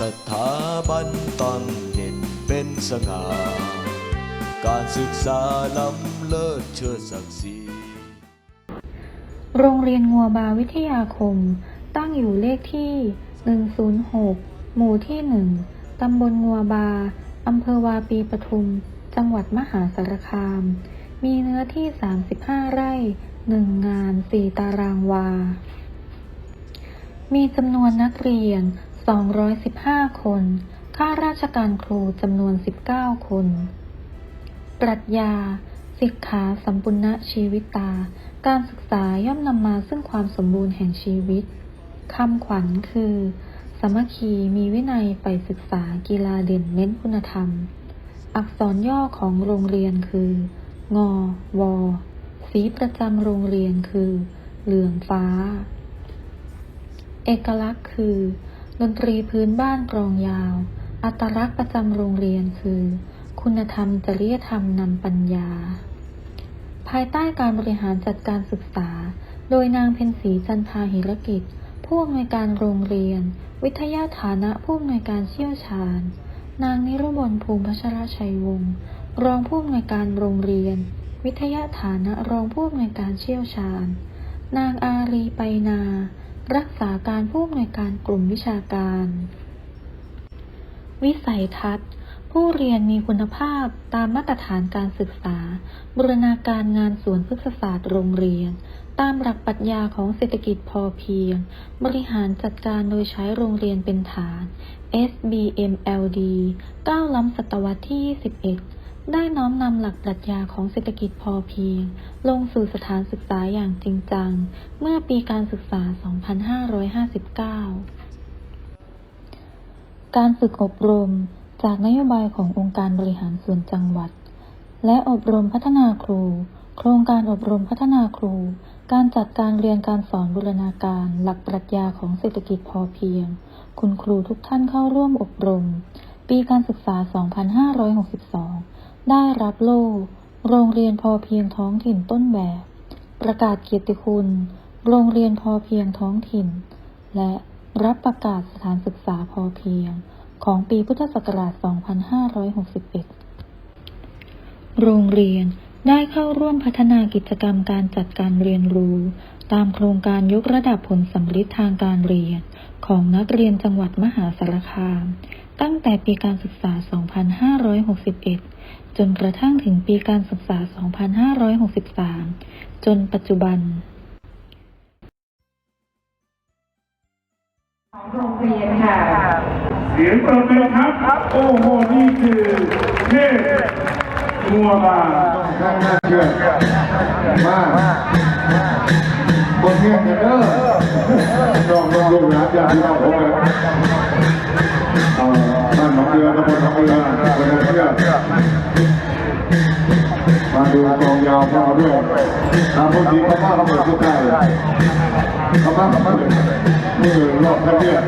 สถาบันตั้งเด่นเป็นสง่าการศึกษาล้ำเลิศเชิดศักดิ์ศรีโรงเรียนงัวบาวิทยาคม ตั้งอยู่เลขที่ 106 หมู่ที่ 1 ตำบลงัวบา อำเภอวาปีปทุม จังหวัดมหาสารคาม มีเนื้อที่ 35 ไร่ 1 งาน 4 ตารางวา มีจำนวนนักเรียน 215 คน ข้าราชการครูจำนวน 19 คน ปรัชญา สิกขาสัมปุณณชีวิตา การศึกษาย่อมนำมาซึ่งความสมบูรณ์แห่งชีวิต คำขวัญคือ สมัคคีมีวินัยไปศึกษากีฬาเด่นเน้นคุณธรรม อักษรย่อของโรงเรียนคือ งอวอสีประจำโรงเรียนคือ เหลืองฟ้า เอกลักษณ์คือ ดนตรีพื้นบ้านกรองยาว อัตลักษณ์ประจำโรงเรียนคือ คุณธรรมจริยธรรมนำปัญญา ภายใต้การบริหารจัดการศึกษา โดยนางเพ็ญศรีจันทาหิรกิจ ผู้อำนวยการโรงเรียน วิทยาฐานะผู้อำนวยการเชี่ยวชาญ นางนิรบลภูมิพัชรชัยวงศ์รองผู้อำนวยการโรงเรียน วิทยาฐานะรองผู้อำนวยการเชี่ยวชาญ นางอารีไปนา รักษาการผู้อำนวยการกลุ่มวิชาการ วิสัยทัศน์ ผู้เรียนมีคุณภาพตามมาตรฐานการศึกษา บูรณาการงานสวนพฤกษศาสตร์โรงเรียน ตามหลักปรัชญาของเศรษฐกิจพอเพียง บริหารจัดการโดยใช้โรงเรียนเป็นฐาน SBMLD ก้าล้ำศตวรรษที่21 ได้น้อมนำหลักปรัชญาของเศรษฐกิจพอเพียง ลงสู่สถานศึกษาอย่างจริงจัง เมื่อปีการศึกษา 2559 การฝึกอบรมจากนโยบายขององค์การบริหารส่วนจังหวัด และอบรมพัฒนาครู โครงการอบรมพัฒนาครู การจัดการเรียนการสอนบูรณาการ หลักปรัชญาของเศรษฐกิจพอเพียง คุณครูทุกท่านเข้าร่วมอบรม ปีการศึกษา 2562 ได้รับโล่ โรงเรียนพอเพียงท้องถิ่นต้นแบบ ประกาศเกียรติคุณ โรงเรียนพอเพียงท้องถิ่น และรับประกาศสถานศึกษาพอเพียง ของปีพุทธศักราช 2561 โรงเรียนได้เข้าร่วมพัฒนากิจกรรมการจัดการเรียนรู้ ตามโครงการยกระดับผลสำลิดทางการเรียน ของนักเรียนจังหวัดมหาสารคาม ตั้งแต่ปีการศึกษา 2561 จนกระทั่งถึงปีการศึกษา 2563 จนปัจจุบันโรงเรียนค่ะ เสียงปรบมือครับ โอ้โห นี่คือเทพงัวบาน่าน่าเชื่อมากบนเงี้ยเด้อ ลองลองลูกหลานอย่าที่เราผมเลยาบ้านหนองเรือตำบลหนองเรือคนละเชื่อมาดูกองยาวของเราด้วยตามคนดีเขามาเขาเปิดทุกท่ายเขามาเขามามือรอบคันเลือก